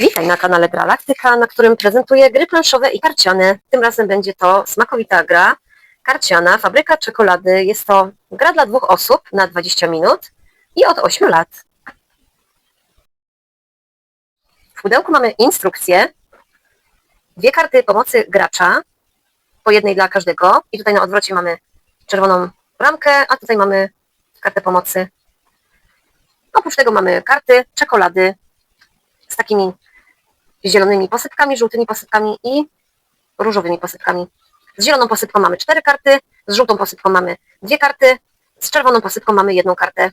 Witaj na kanale Galaktyka, na którym prezentuję gry planszowe i karciane. Tym razem będzie to smakowita gra karciana, fabryka czekolady. Jest to gra dla dwóch osób na 20 minut i od 8 lat. W pudełku mamy instrukcję, dwie karty pomocy gracza, po jednej dla każdego. I tutaj na odwrocie mamy czerwoną ramkę, a tutaj mamy kartę pomocy. Oprócz tego mamy karty czekolady z takimi zielonymi posypkami, żółtymi posypkami i różowymi posypkami. Z zieloną posypką mamy cztery karty, z żółtą posypką mamy dwie karty, z czerwoną posypką mamy jedną kartę.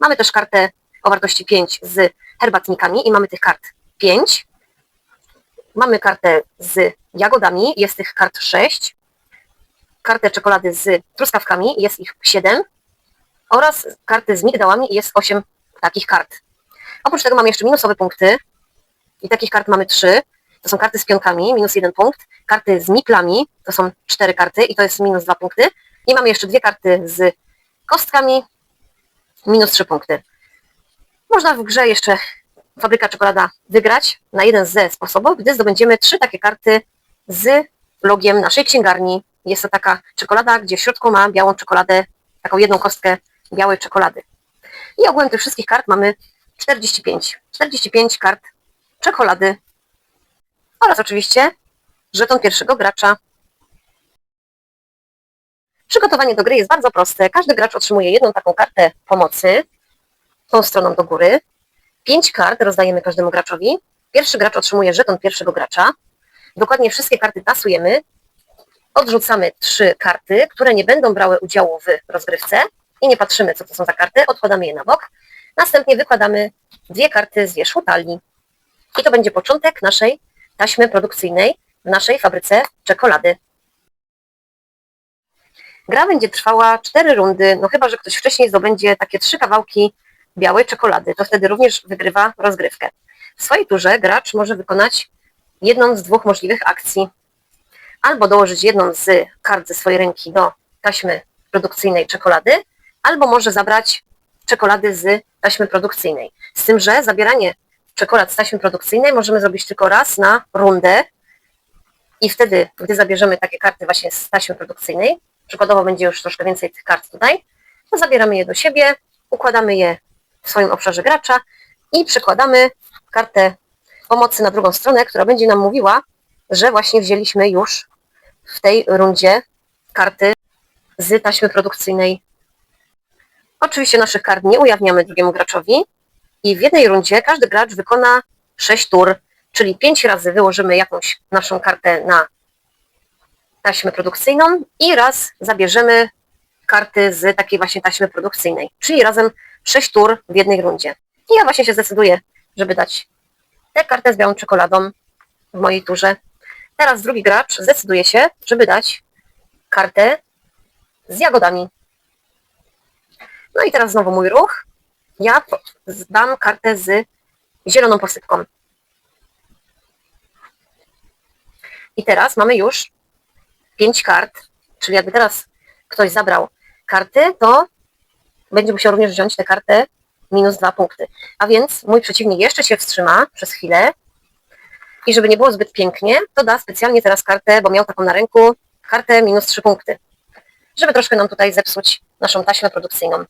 Mamy też kartę o wartości 5 z herbatnikami i mamy tych kart 5. Mamy kartę z jagodami, jest tych kart 6. Kartę czekolady z truskawkami, jest ich 7. Oraz karty z migdałami, jest 8 takich kart. Oprócz tego mamy jeszcze minusowe punkty, i takich kart mamy trzy. To są karty z pionkami, minus jeden punkt. Karty z miplami, to są cztery karty i to jest minus dwa punkty. I mamy jeszcze dwie karty z kostkami, minus trzy punkty. Można w grze jeszcze fabryka czekolada wygrać na jeden ze sposobów, gdy zdobędziemy trzy takie karty z logiem naszej księgarni. Jest to taka czekolada, gdzie w środku ma białą czekoladę, taką jedną kostkę białej czekolady. I ogółem tych wszystkich kart mamy 45. 45 kart czekolady oraz oczywiście żeton pierwszego gracza. Przygotowanie do gry jest bardzo proste. Każdy gracz otrzymuje jedną taką kartę pomocy, tą stroną do góry. Pięć kart rozdajemy każdemu graczowi. Pierwszy gracz otrzymuje żeton pierwszego gracza. Dokładnie wszystkie karty tasujemy. Odrzucamy trzy karty, które nie będą brały udziału w rozgrywce i nie patrzymy, co to są za karty. Odkładamy je na bok. Następnie wykładamy dwie karty z wierzchu talii. I to będzie początek naszej taśmy produkcyjnej w naszej fabryce czekolady. Gra będzie trwała cztery rundy, no chyba, że ktoś wcześniej zdobędzie takie trzy kawałki białej czekolady, to wtedy również wygrywa rozgrywkę. W swojej turze gracz może wykonać jedną z dwóch możliwych akcji. Albo dołożyć jedną z kart ze swojej ręki do taśmy produkcyjnej czekolady, albo może zabrać czekolady z taśmy produkcyjnej. Z tym, że zabieranie czekolad z taśmy produkcyjnej możemy zrobić tylko raz na rundę i wtedy, gdy zabierzemy takie karty właśnie z taśmy produkcyjnej, przykładowo będzie już troszkę więcej tych kart tutaj, to zabieramy je do siebie, układamy je w swoim obszarze gracza i przekładamy kartę pomocy na drugą stronę, która będzie nam mówiła, że właśnie wzięliśmy już w tej rundzie karty z taśmy produkcyjnej. Oczywiście naszych kart nie ujawniamy drugiemu graczowi, i w jednej rundzie każdy gracz wykona 6 tur, czyli 5 razy wyłożymy jakąś naszą kartę na taśmę produkcyjną i raz zabierzemy karty z takiej właśnie taśmy produkcyjnej, czyli razem 6 tur w jednej rundzie. I ja właśnie się zdecyduję, żeby dać tę kartę z białą czekoladą w mojej turze. Teraz drugi gracz zdecyduje się, żeby dać kartę z jagodami. No i teraz znowu mój ruch ja zdam kartę z zieloną posypką. I teraz mamy już pięć kart, czyli jakby teraz ktoś zabrał karty, to będzie musiał również wziąć tę kartę minus dwa punkty. A więc mój przeciwnik jeszcze się wstrzyma przez chwilę i żeby nie było zbyt pięknie, to da specjalnie teraz kartę, bo miał taką na ręku, kartę minus trzy punkty. Żeby troszkę nam tutaj zepsuć naszą taśmę produkcyjną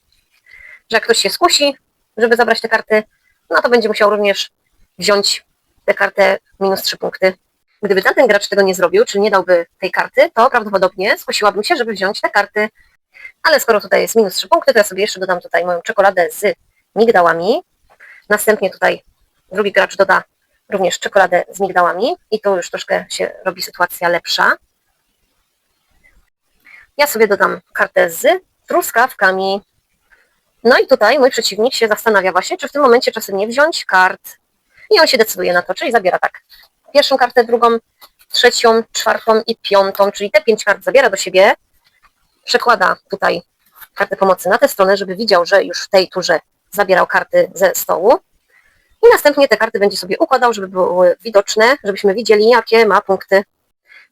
że jak ktoś się skusi, żeby zabrać te karty, no to będzie musiał również wziąć tę kartę minus 3 punkty. Gdyby tamten gracz tego nie zrobił, czyli nie dałby tej karty, to prawdopodobnie skusiłabym się, żeby wziąć te karty. Ale skoro tutaj jest minus 3 punkty, to ja sobie jeszcze dodam tutaj moją czekoladę z migdałami. Następnie tutaj drugi gracz doda również czekoladę z migdałami i to już troszkę się robi sytuacja lepsza. Ja sobie dodam kartę z truskawkami. No i tutaj mój przeciwnik się zastanawia właśnie, czy w tym momencie czasem nie wziąć kart. I on się decyduje na to, czyli zabiera tak. Pierwszą kartę, drugą, trzecią, czwartą i piątą, czyli te pięć kart zabiera do siebie, przekłada tutaj kartę pomocy na tę stronę, żeby widział, że już w tej turze zabierał karty ze stołu. I następnie te karty będzie sobie układał, żeby były widoczne, żebyśmy widzieli, jakie ma punkty.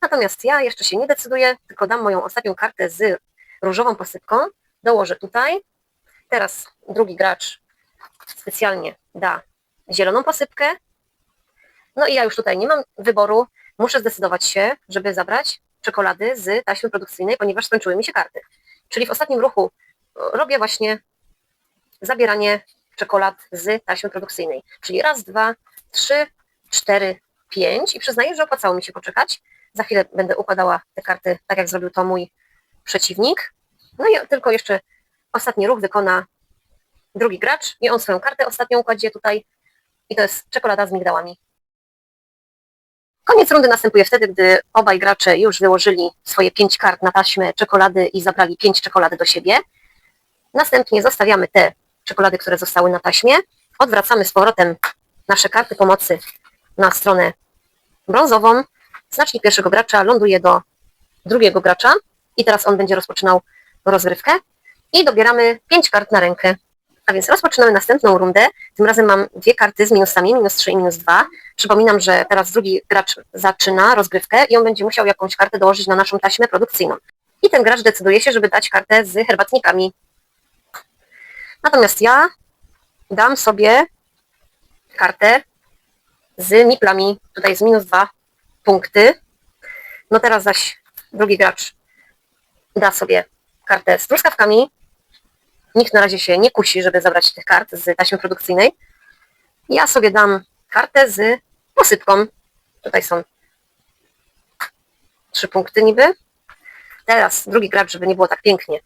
Natomiast ja jeszcze się nie decyduję, tylko dam moją ostatnią kartę z różową posypką, dołożę tutaj, Teraz drugi gracz specjalnie da zieloną posypkę. No i ja już tutaj nie mam wyboru, muszę zdecydować się, żeby zabrać czekolady z taśmy produkcyjnej, ponieważ skończyły mi się karty. Czyli w ostatnim ruchu robię właśnie zabieranie czekolad z taśmy produkcyjnej. Czyli raz, dwa, trzy, cztery, pięć i przyznaję, że opłacało mi się poczekać. Za chwilę będę układała te karty tak, jak zrobił to mój przeciwnik. No i tylko jeszcze ostatni ruch wykona drugi gracz i on swoją kartę ostatnią kładzie tutaj i to jest czekolada z migdałami. Koniec rundy następuje wtedy, gdy obaj gracze już wyłożyli swoje pięć kart na taśmę czekolady i zabrali pięć czekolady do siebie. Następnie zostawiamy te czekolady, które zostały na taśmie. Odwracamy z powrotem nasze karty pomocy na stronę brązową. Znacznik pierwszego gracza ląduje do drugiego gracza i teraz on będzie rozpoczynał rozgrywkę. I dobieramy pięć kart na rękę. A więc rozpoczynamy następną rundę. Tym razem mam dwie karty z minusami, minus 3 i minus 2. Przypominam, że teraz drugi gracz zaczyna rozgrywkę i on będzie musiał jakąś kartę dołożyć na naszą taśmę produkcyjną. I ten gracz decyduje się, żeby dać kartę z herbatnikami. Natomiast ja dam sobie kartę z miplami. Tutaj jest minus 2 punkty. No teraz zaś drugi gracz da sobie kartę z truskawkami. Nikt na razie się nie kusi, żeby zabrać tych kart z taśmy produkcyjnej. Ja sobie dam kartę z posypką. Tutaj są trzy punkty niby. Teraz drugi gracz, żeby nie było tak pięknie,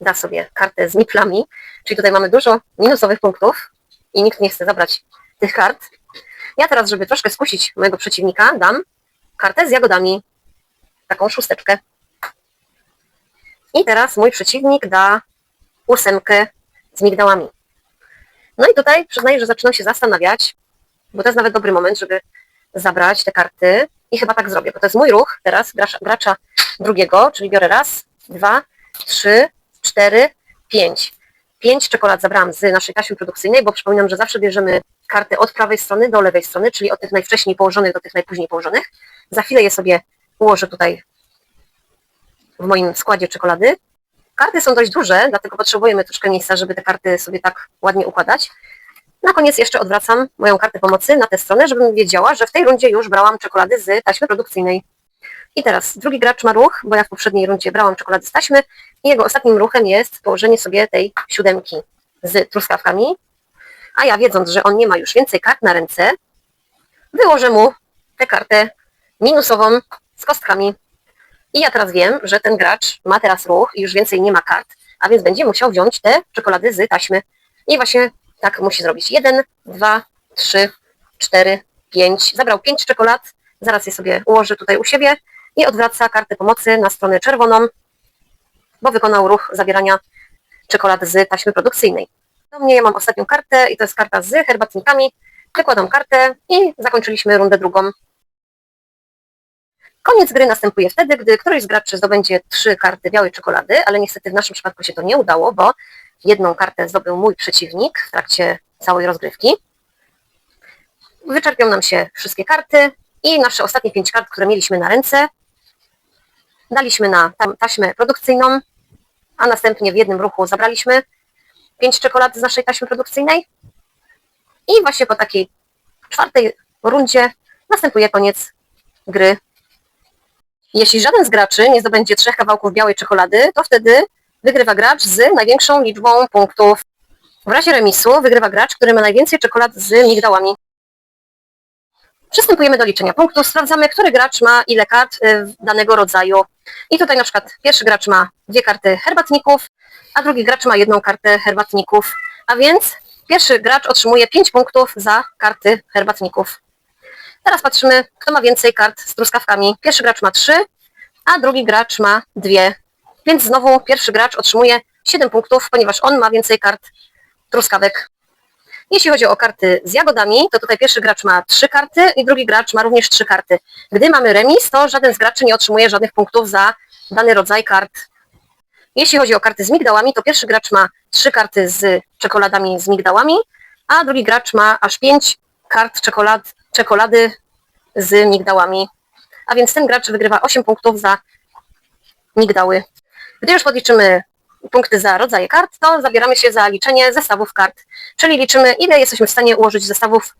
da sobie kartę z miplami. Czyli tutaj mamy dużo minusowych punktów i nikt nie chce zabrać tych kart. Ja teraz, żeby troszkę skusić mojego przeciwnika, dam kartę z jagodami. Taką szósteczkę. I teraz mój przeciwnik da ósemkę z migdałami. No i tutaj przyznaję, że zaczynam się zastanawiać, bo to jest nawet dobry moment, żeby zabrać te karty i chyba tak zrobię, bo to jest mój ruch teraz gracza, gracza drugiego, czyli biorę raz, dwa, trzy, cztery, pięć. Pięć czekolad zabrałam z naszej taśmy produkcyjnej, bo przypominam, że zawsze bierzemy karty od prawej strony do lewej strony, czyli od tych najwcześniej położonych do tych najpóźniej położonych. Za chwilę je sobie ułożę tutaj w moim składzie czekolady. Karty są dość duże, dlatego potrzebujemy troszkę miejsca, żeby te karty sobie tak ładnie układać. Na koniec jeszcze odwracam moją kartę pomocy na tę stronę, żebym wiedziała, że w tej rundzie już brałam czekolady z taśmy produkcyjnej. I teraz drugi gracz ma ruch, bo ja w poprzedniej rundzie brałam czekolady z taśmy i jego ostatnim ruchem jest położenie sobie tej siódemki z truskawkami. A ja wiedząc, że on nie ma już więcej kart na ręce, wyłożę mu tę kartę minusową z kostkami. I ja teraz wiem, że ten gracz ma teraz ruch i już więcej nie ma kart, a więc będzie musiał wziąć te czekolady z taśmy. I właśnie tak musi zrobić. Jeden, dwa, trzy, cztery, pięć. Zabrał pięć czekolad, zaraz je sobie ułoży tutaj u siebie i odwraca kartę pomocy na stronę czerwoną, bo wykonał ruch zabierania czekolad z taśmy produkcyjnej. Do mnie ja mam ostatnią kartę i to jest karta z herbatnikami. Wykładam kartę i zakończyliśmy rundę drugą. Koniec gry następuje wtedy, gdy któryś z graczy zdobędzie trzy karty białej czekolady, ale niestety w naszym przypadku się to nie udało, bo jedną kartę zdobył mój przeciwnik w trakcie całej rozgrywki. Wyczerpią nam się wszystkie karty i nasze ostatnie pięć kart, które mieliśmy na ręce, daliśmy na taśmę produkcyjną, a następnie w jednym ruchu zabraliśmy pięć czekolad z naszej taśmy produkcyjnej. I właśnie po takiej czwartej rundzie następuje koniec gry. Jeśli żaden z graczy nie zdobędzie trzech kawałków białej czekolady, to wtedy wygrywa gracz z największą liczbą punktów. W razie remisu wygrywa gracz, który ma najwięcej czekolad z migdałami. Przystępujemy do liczenia punktów. Sprawdzamy, który gracz ma ile kart y, danego rodzaju. I tutaj na przykład pierwszy gracz ma dwie karty herbatników, a drugi gracz ma jedną kartę herbatników. A więc pierwszy gracz otrzymuje 5 punktów za karty herbatników. Teraz patrzymy, kto ma więcej kart z truskawkami. Pierwszy gracz ma 3, a drugi gracz ma 2. Więc znowu pierwszy gracz otrzymuje 7 punktów, ponieważ on ma więcej kart truskawek. Jeśli chodzi o karty z jagodami, to tutaj pierwszy gracz ma 3 karty i drugi gracz ma również 3 karty. Gdy mamy remis, to żaden z graczy nie otrzymuje żadnych punktów za dany rodzaj kart. Jeśli chodzi o karty z migdałami, to pierwszy gracz ma 3 karty z czekoladami z migdałami, a drugi gracz ma aż 5 kart czekolad, czekolady z migdałami. A więc ten gracz wygrywa 8 punktów za migdały. Gdy już podliczymy punkty za rodzaje kart, to zabieramy się za liczenie zestawów kart. Czyli liczymy, ile jesteśmy w stanie ułożyć zestawów,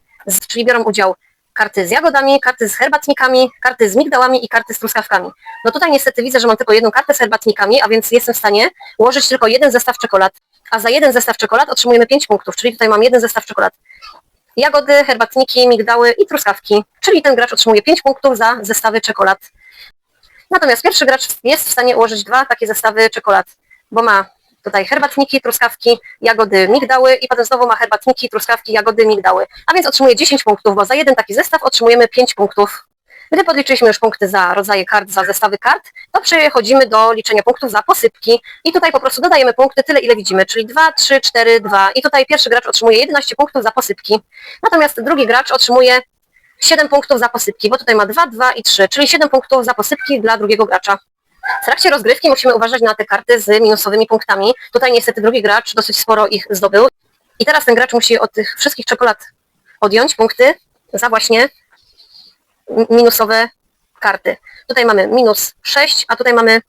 czyli biorą udział karty z jagodami, karty z herbatnikami, karty z migdałami i karty z truskawkami. No tutaj niestety widzę, że mam tylko jedną kartę z herbatnikami, a więc jestem w stanie ułożyć tylko jeden zestaw czekolad. A za jeden zestaw czekolad otrzymujemy 5 punktów, czyli tutaj mam jeden zestaw czekolad. Jagody, herbatniki, migdały i truskawki, czyli ten gracz otrzymuje 5 punktów za zestawy czekolad. Natomiast pierwszy gracz jest w stanie ułożyć dwa takie zestawy czekolad, bo ma tutaj herbatniki, truskawki, jagody, migdały i potem znowu ma herbatniki, truskawki, jagody, migdały. A więc otrzymuje 10 punktów, bo za jeden taki zestaw otrzymujemy 5 punktów. Gdy podliczyliśmy już punkty za rodzaje kart, za zestawy kart, to przechodzimy do liczenia punktów za posypki i tutaj po prostu dodajemy punkty tyle, ile widzimy, czyli 2, 3, 4, 2 i tutaj pierwszy gracz otrzymuje 11 punktów za posypki, natomiast drugi gracz otrzymuje 7 punktów za posypki, bo tutaj ma 2, 2 i 3, czyli 7 punktów za posypki dla drugiego gracza. W trakcie rozgrywki musimy uważać na te karty z minusowymi punktami. Tutaj niestety drugi gracz dosyć sporo ich zdobył. I teraz ten gracz musi od tych wszystkich czekolad odjąć punkty za właśnie minusowe karty. Tutaj mamy minus 6, a tutaj mamy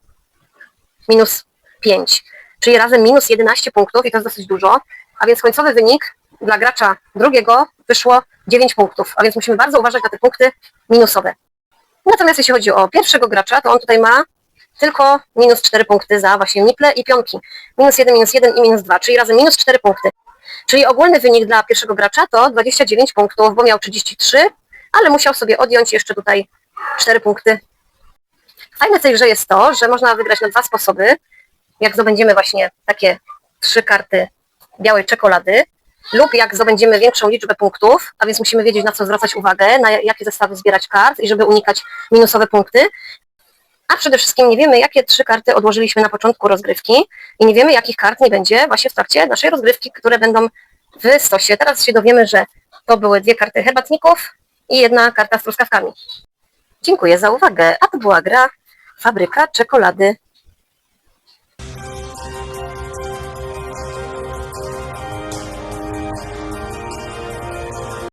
minus 5. Czyli razem minus 11 punktów i to jest dosyć dużo. A więc końcowy wynik dla gracza drugiego wyszło 9 punktów. A więc musimy bardzo uważać na te punkty minusowe. Natomiast jeśli chodzi o pierwszego gracza, to on tutaj ma tylko minus 4 punkty za właśnie niple i pionki. Minus 1, minus 1 i minus 2, czyli razem minus 4 punkty. Czyli ogólny wynik dla pierwszego gracza to 29 punktów, bo miał 33, ale musiał sobie odjąć jeszcze tutaj 4 punkty. Fajne w tej grze jest to, że można wygrać na dwa sposoby. Jak zdobędziemy właśnie takie trzy karty białej czekolady, lub jak zdobędziemy większą liczbę punktów, a więc musimy wiedzieć na co zwracać uwagę, na jakie zestawy zbierać kart i żeby unikać minusowe punkty. A przede wszystkim nie wiemy, jakie trzy karty odłożyliśmy na początku rozgrywki i nie wiemy, jakich kart nie będzie właśnie w trakcie naszej rozgrywki, które będą w stosie. Teraz się dowiemy, że to były dwie karty herbatników i jedna karta z truskawkami. Dziękuję za uwagę, a to była gra Fabryka Czekolady.